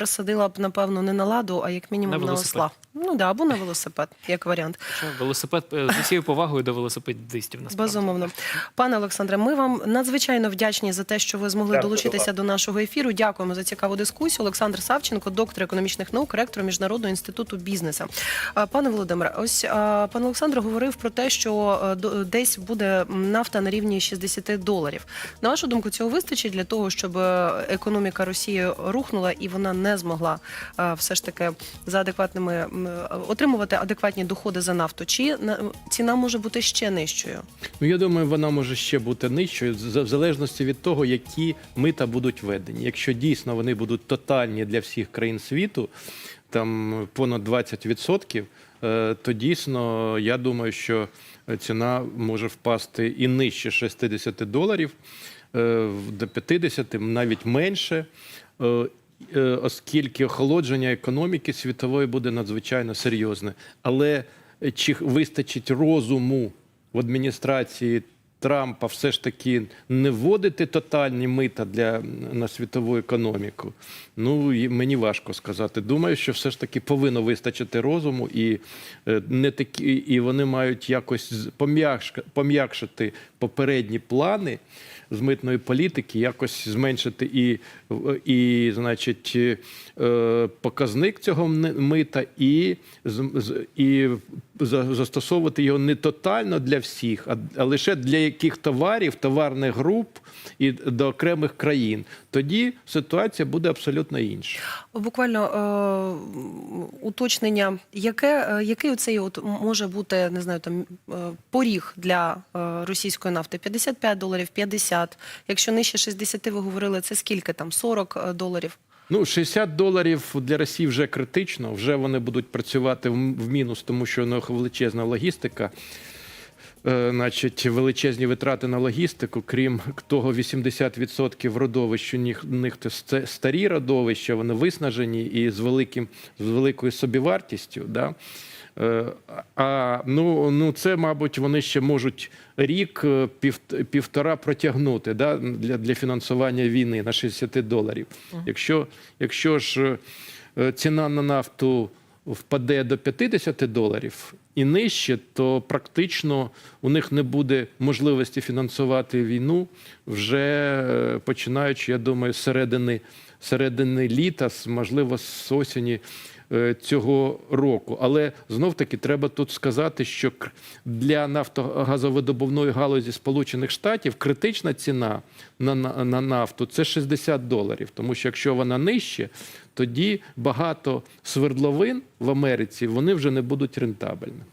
пересадила б, напевно, не на ладу, а як мінімум На на, осла. Ну да, або на велосипед, як варіант. Що велосипед е, з усією повагою до велосипедистів насправді. Безумовно, пане Олександре, ми вам надзвичайно вдячні за те, що ви змогли Дякую долучитися вам. до нашого ефіру. Дякуємо за цікаву дискусію. Олександр Савченко, доктор економічних наук, ректор міжнародного інституту бізнесу. Пане Володимире, ось пан Олександр говорив про те, що е, до- десь буде нафта на рівні 60 доларів. На вашу думку, цього вистачить для того, щоб е, економіка Росії рухнула і вона не змогла е, все ж таки за адекватними е, отримувати адекватні доходи за нафту? Чи ціна може бути ще нижчою? Ну, я думаю, вона може ще бути нижчою, в залежності від того, які мита будуть введені. Якщо дійсно вони будуть тотальні для всіх країн світу, там понад 20%, е, то дійсно я думаю, що ціна може впасти і нижче 60 доларів до 50, навіть менше. Е, Оскільки охолодження економіки світової буде надзвичайно серйозне. Але е, чи вистачить розуму в адміністрації Трампа все ж таки не вводити тотальні мита для на світову економіку. Ну мені важко сказати. Думаю, що все ж таки повинно вистачити розуму, і е, не такі, і вони мають якось пом'якшити попередні плани з митної політики, якось зменшити і, і значить, е, показник цього мита, і, і застосовувати його не тотально для всіх, а, лише для яких товарів, товарних груп і до окремих країн. Тоді ситуація буде абсолютно інша. Буквально е, уточнення, яке, е, який оцей от може бути, не знаю, там е, поріг для е, російської нафти? 55 доларів, 50. Якщо нижче 60, ви говорили, це скільки там? 40 е, доларів? Ну, 60 доларів для Росії вже критично. Вже вони будуть працювати в мінус, тому що у них величезна логістика. Е, Значить, величезні витрати на логістику, крім того, 80% родовищ у них, у них це старі родовища, вони виснажені і з великим з великою собівартістю. Да? Е, А ну, ну це, мабуть, вони ще можуть рік е, пів, півтора протягнути да, для, для фінансування війни на 60 доларів. Якщо, якщо ж е, ціна на нафту впаде до 50 доларів і нижче, то практично у них не буде можливості фінансувати війну вже починаючи, я думаю, з середини, середини літа, можливо, з осені цього року. Але знов таки треба тут сказати, що для нафтогазовидобувної галузі Сполучених Штатів критична ціна на, на, на нафту це 60 доларів. Тому що якщо вона нижче, тоді багато свердловин в Америці вони вже не будуть рентабельними.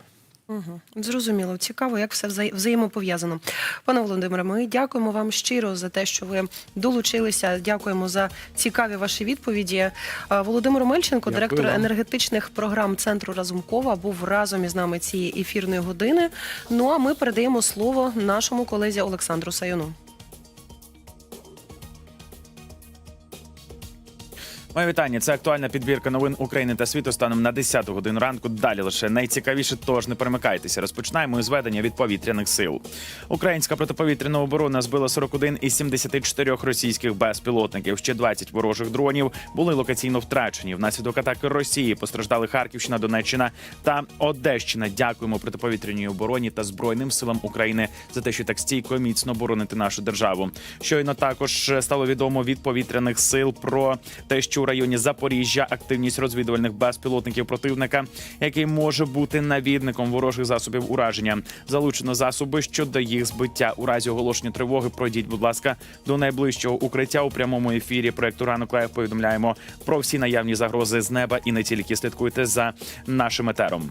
Угу. Зрозуміло, цікаво, як все вза... взаємопов'язано. Пане Володимире, ми дякуємо вам щиро за те, що ви долучилися. Дякуємо за цікаві ваші відповіді. Володимир Мельченко, Дякую директор вам. енергетичних програм центру Разумкова, був разом із нами цієї ефірної години. Ну а ми передаємо слово нашому колезі Олександру Саюну. Моє вітання. Це актуальна підбірка новин України та світу станом на 10 годину ранку. Далі лише найцікавіше, тож не перемикайтеся. Розпочинаємо із ведення від повітряних сил. Українська протиповітряна оборона збила 41 із 74 російських безпілотників. Ще 20 ворожих дронів були локаційно втрачені. Внаслідок атаки Росії постраждали Харківщина, Донеччина та Одещина. Дякуємо протиповітряній обороні та збройним силам України за те, що так стійко міцно боронити нашу державу. Щойно також стало відомо від повітряних сил про те, що у районі Запоріжжя активність розвідувальних безпілотників противника, який може бути навідником ворожих засобів ураження. Залучено засоби щодо їх збиття. У разі оголошення тривоги пройдіть, будь ласка, до найближчого укриття у прямому ефірі. Проекту ранок лайв повідомляємо про всі наявні загрози з неба і не тільки слідкуйте за нашим етером.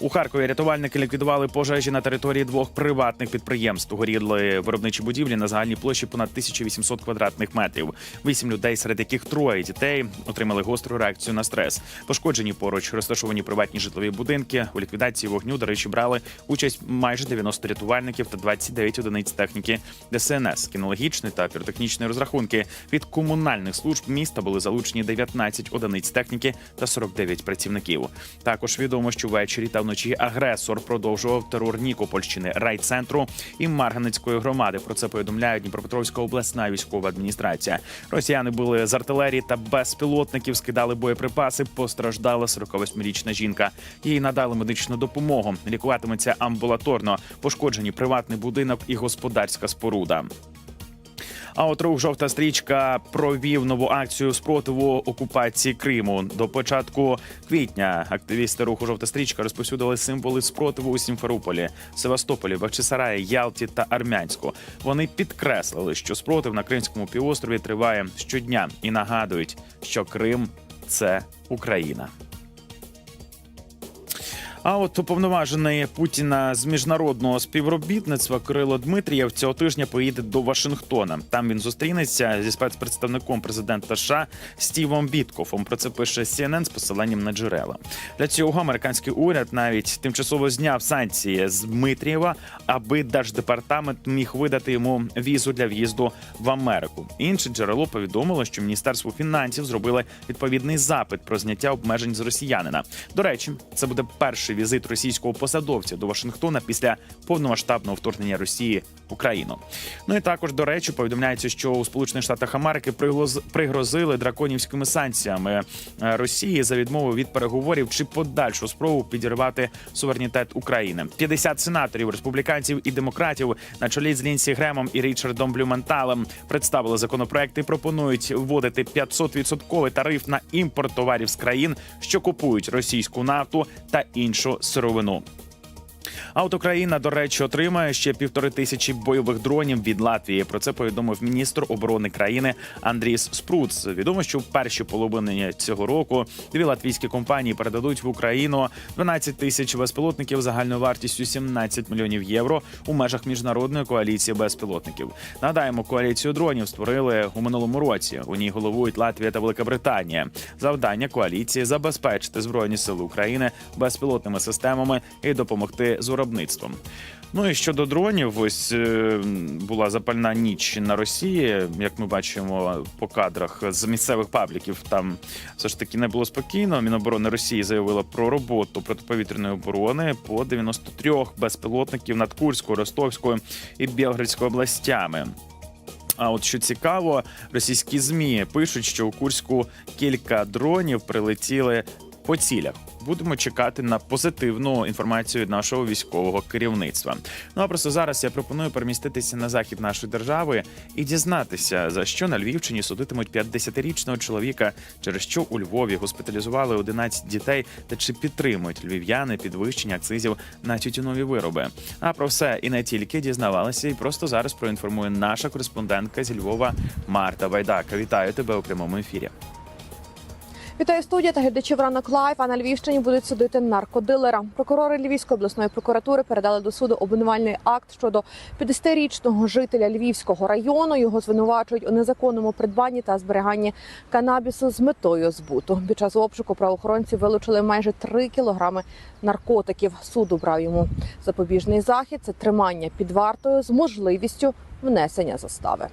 У Харкові рятувальники ліквідували пожежі на території двох приватних підприємств. Горіли виробничі будівлі на загальній площі понад 1800 квадратних метрів. Вісім людей, серед яких троє дітей, отримали гостру реакцію на стрес. Пошкоджені поруч розташовані приватні житлові будинки. У ліквідації вогню, до речі, брали участь майже 90 рятувальників та 29 одиниць техніки ДСНС, кінологічний та піротехнічні розрахунки. Від комунальних служб міста були залучені 19 одиниць техніки та 49 працівників. Також відомо, що ввечері та вночі агресор продовжував терор Нікопольщини, райцентру і Марганецької громади. Про це повідомляє Дніпропетровська обласна військова адміністрація. Росіяни були з артилерії та безпілотників, скидали боєприпаси. Постраждала 48-річна жінка. Їй надали медичну допомогу. Лікуватиметься амбулаторно. Пошкоджені приватний будинок і господарська споруда. А от рух жовта стрічка провів нову акцію спротиву окупації Криму. До початку квітня активісти руху жовта стрічка розповсюдили символи спротиву у Сімферополі, Севастополі, Бахчисараї, Ялті та Армянську. Вони підкреслили, що спротив на Кримському півострові триває щодня і нагадують, що Крим це Україна. А от уповноважений Путіна з міжнародного співробітництва Кирило Дмитрієв цього тижня поїде до Вашингтона. Там він зустрінеться зі спецпредставником президента США Стівом Біткофом. Про це пише CNN з посиланням на джерела. Для цього американський уряд навіть тимчасово зняв санкції з Дмитрієва, аби держдепартамент міг видати йому візу для в'їзду в Америку. Інше джерело повідомило, що міністерство фінансів зробило відповідний запит про зняття обмежень з росіянина. До речі, це буде перший візит російського посадовця до Вашингтона після повномасштабного вторгнення Росії Україну. Ну і також до речі, повідомляється, що у Сполучених Штатах Америки пригрозили драконівськими санкціями е, Росії за відмову від переговорів чи подальшу спробу підірвати суверенітет України. 50 сенаторів, республіканців і демократів на чолі з Лінсі Гремом і Річардом Блюменталем представили законопроекти. Пропонують вводити 500% тариф на імпорт товарів з країн, що купують російську нафту та іншу сировину. А от Україна, до речі, отримає ще півтори тисячі бойових дронів від Латвії. Про це повідомив міністр оборони країни Андріс Спруц. Відомо, що в першій половині цього року дві латвійські компанії передадуть в Україну 12 тисяч безпілотників загальною вартістю 17 мільйонів євро у межах міжнародної коаліції безпілотників. Нагадаємо, коаліцію дронів створили у минулому році. У ній головують Латвія та Велика Британія. Завдання коаліції забезпечити збройні сили України безпілотними системами і допомогти з виробництвом. Ну і щодо дронів, ось е, була запальна ніч на Росії, як ми бачимо по кадрах з місцевих пабліків. Там все ж таки не було спокійно. Міноборони Росії заявила про роботу протиповітряної оборони по 93 безпілотників над Курською, Ростовською і Білградською областями. А от що цікаво, російські змі пишуть, що у Курську кілька дронів прилетіли по цілях. Будемо чекати на позитивну інформацію від нашого військового керівництва. Ну а просто зараз я пропоную переміститися на захід нашої держави і дізнатися, за що на Львівщині судитимуть 50-річного чоловіка, через що у Львові госпіталізували 11 дітей, та чи підтримують львів'яни підвищення акцизів на тютюнові вироби. А про все і не тільки дізнавалися, і просто зараз проінформує наша кореспондентка зі Львова Марта Вайдака. Вітаю тебе у прямому ефірі. Вітаю студія та глядачів ранок лайв. А на Львівщині будуть судити наркодилера. Прокурори Львівської обласної прокуратури передали до суду обвинувальний акт щодо 50-річного жителя Львівського району. Його звинувачують у незаконному придбанні та зберіганні канабісу з метою збуту. Під час обшуку правоохоронці вилучили майже 3 кілограми наркотиків. Суд обрав йому запобіжний захід. Це тримання під вартою з можливістю внесення застави.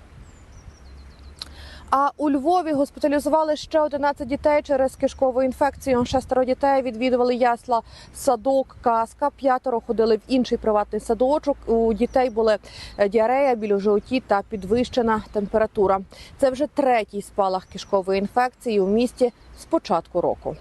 А у Львові госпіталізували ще 11 дітей через кишкову інфекцію. Шестеро дітей відвідували ясла садок, казка. П'ятеро ходили в інший приватний садочок. У дітей були е, діарея, біль у животі та підвищена температура. Це вже третій спалах кишкової інфекції у місті з початку року.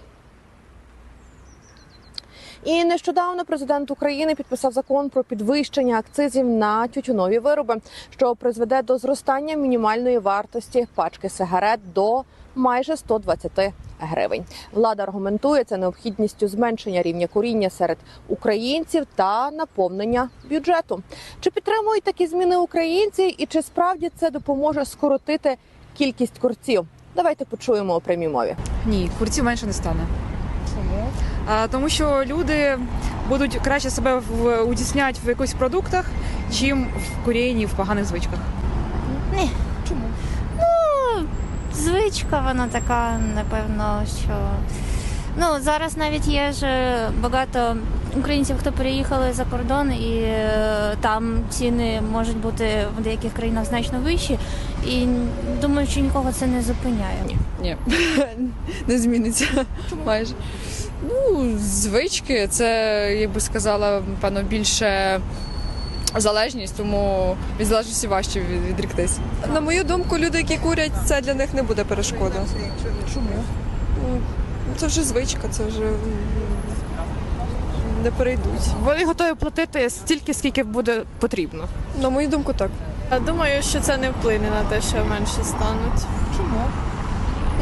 І нещодавно президент України підписав закон про підвищення акцизів на тютюнові вироби, що призведе до зростання мінімальної вартості пачки сигарет до майже 120 гривень. Влада аргументує це необхідністю зменшення рівня куріння серед українців та наповнення бюджету. Чи підтримують такі зміни українці, і чи справді це допоможе скоротити кількість курців? Давайте почуємо у прямій мові. Ні, курців менше не стане. Тому що люди будуть краще себе в, удісняти в якихось продуктах, чим в курінні, в поганих звичках. Ні. Чому? Ну, звичка вона така, напевно, що. Ну, зараз навіть є ж е, багато українців, хто переїхали за кордон, і е, там ціни можуть бути в деяких країнах значно вищі. І думаю, що нікого це не зупиняє. Ні, не зміниться майже. Ну, звички, це, як би сказала, певно, більше залежність, тому від залежності важче від- відріктись. На мою думку, люди, які курять, це для них не буде перешкода. Чому? Це вже звичка, це вже м, не перейдуть. Вони готові платити стільки, скільки буде потрібно. На мою думку, так. Думаю, що це не вплине на те, що менше стануть. Чому?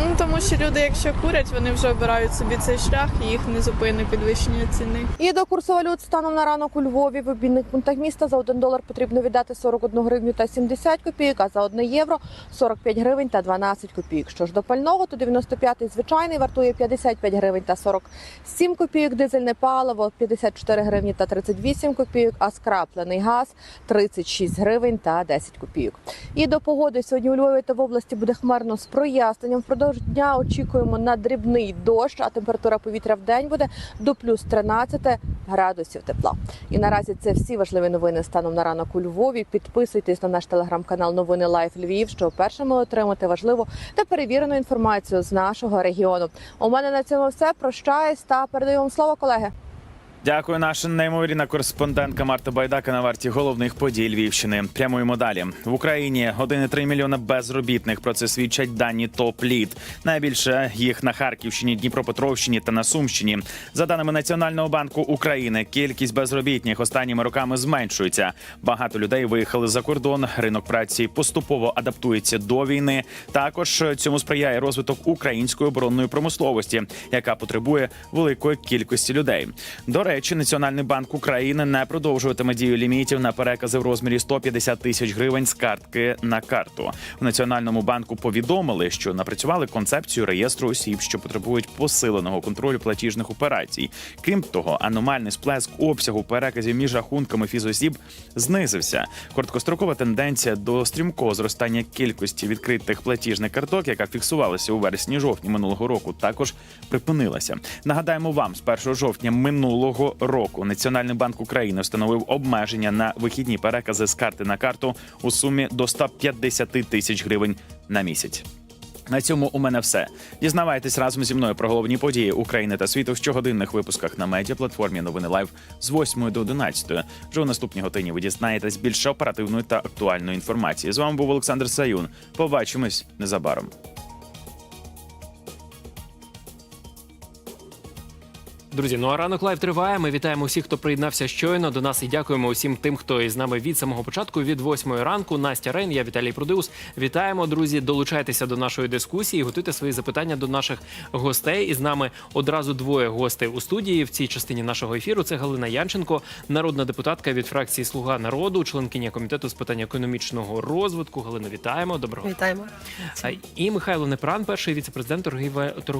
Ну тому що люди, якщо курять, вони вже обирають собі цей шлях, і їх не зупине підвищення ціни. І до курсу валют станом на ранок у Львові в обмінних пунктах міста за 1 долар потрібно віддати 41 гривню та 70 копійок, а за 1 євро 45 гривень та 12 копійок. Що ж до пального, то 95-й звичайний вартує 55 гривень та 47 копійок, дизельне паливо 54 гривні та 38 копійок, а скраплений газ 36 гривень та 10 копійок. І до погоди сьогодні у Львові та в області буде хмарно з проясненням. Впродовж дня очікуємо на дрібний дощ, а температура повітря в день буде до плюс 13 градусів тепла. І наразі це всі важливі новини станом на ранок у Львові. Підписуйтесь на наш телеграм-канал Новини Лайф Львів, щоб першими отримати важливу та перевірену інформацію з нашого регіону. У мене на цьому все. Прощаюсь та передаю вам слово, колеги. Дякую, наша неймовірна кореспондентка Марта Байдака на варті головних подій Львівщини. Прямуємо далі в Україні 1,3 мільйона безробітних. Про це свідчать дані топ лід. Найбільше їх на Харківщині, Дніпропетровщині та на Сумщині. За даними Національного банку України, кількість безробітних останніми роками зменшується. Багато людей виїхали за кордон. Ринок праці поступово адаптується до війни. Також цьому сприяє розвиток української оборонної промисловості, яка потребує великої кількості людей. До речі, Національний банк України не продовжуватиме дію лімітів на перекази в розмірі 150 тисяч гривень з картки на карту. У національному банку повідомили, що напрацювали концепцію реєстру осіб, що потребують посиленого контролю платіжних операцій. Крім того, аномальний сплеск обсягу переказів між рахунками фізосіб знизився. Короткострокова тенденція до стрімкого зростання кількості відкритих платіжних карток, яка фіксувалася у вересні-жовтні минулого року, також припинилася. Нагадаємо вам, з 1 жовтня минулого року Національний банк України встановив обмеження на вихідні перекази з карти на карту у сумі до 150 тисяч гривень на місяць. На цьому у мене все. Дізнавайтесь разом зі мною про головні події України та світу в щогодинних випусках на медіаплатформі Новини Лайв з 8 до 11. Вже у наступній годині ви дізнаєтесь більше оперативної та актуальної інформації. З вами був Олександр Саюн. Побачимось незабаром. Друзі, ну а ранок лайв триває. Ми вітаємо всіх, хто приєднався щойно до нас і дякуємо усім тим, хто із нами від самого початку, від восьмої ранку. Настя Рейн, я Віталій Продиус. Вітаємо, друзі. Долучайтеся до нашої дискусії, готуйте свої запитання до наших гостей. І з нами одразу двоє гостей у студії в цій частині нашого ефіру. Це Галина Янченко, народна депутатка від фракції Слуга народу, членкиня комітету з питань економічного розвитку. Галина, вітаємо. Доброго Вітаємо. І Михайло Непран, перший віце-президент торгіве- торгової